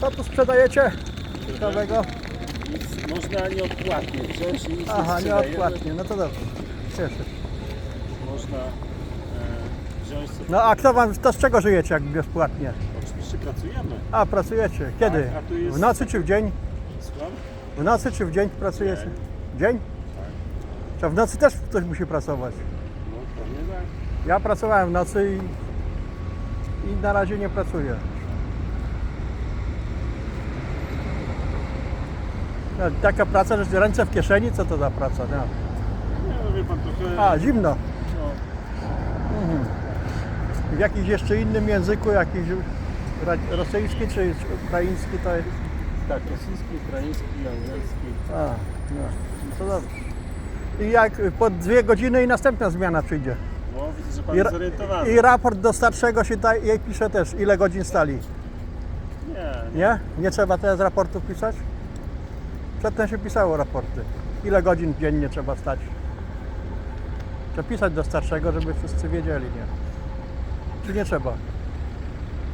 Co tu sprzedajecie ciekawego? Nic, można nieodpłatnie wziąć i nic Aha, nie nieodpłatnie, no to dobrze. Cieszę się. Można e, wziąć sobie. No a kto wam, to z czego żyjecie jak bezpłatnie? Oczywiście pracujemy. A, pracujecie. Kiedy? Tak, a tu jest- W nocy czy w dzień? Słucham? W nocy czy w dzień pracujecie? Dzień. Dzień? Tak. To w nocy też ktoś musi pracować. No pewnie tak. Ja pracowałem w nocy i, i na razie nie pracuję. No, taka praca, że ręce w kieszeni, co to za praca? No. Nie, no wie pan trochę. A, zimno. No, Mhm. W jakimś jeszcze innym języku, jakiś rosyjski czy ukraiński to jest... tak, rosyjski, ukraiński, angielski. A, no, to dobrze. I jak po dwie godziny i następna zmiana przyjdzie. No widzę, że pan jest zorientowany. I raport do starszego się daje, jej pisze też, ile godzin stali. Nie, nie. Nie? Nie trzeba teraz raportu pisać? Przedtem się pisało raporty. Ile godzin dziennie trzeba stać? Trzeba pisać do starszego, żeby wszyscy wiedzieli, nie? Czy nie trzeba?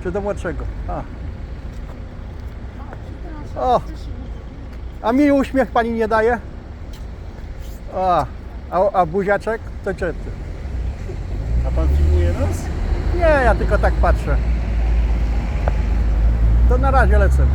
Czy do młodszego? A. O! A mi uśmiech pani nie daje? A, a, a buziaczek? To czy ty? A pan filmuje nas? Nie, ja tylko tak patrzę. To na razie lecę.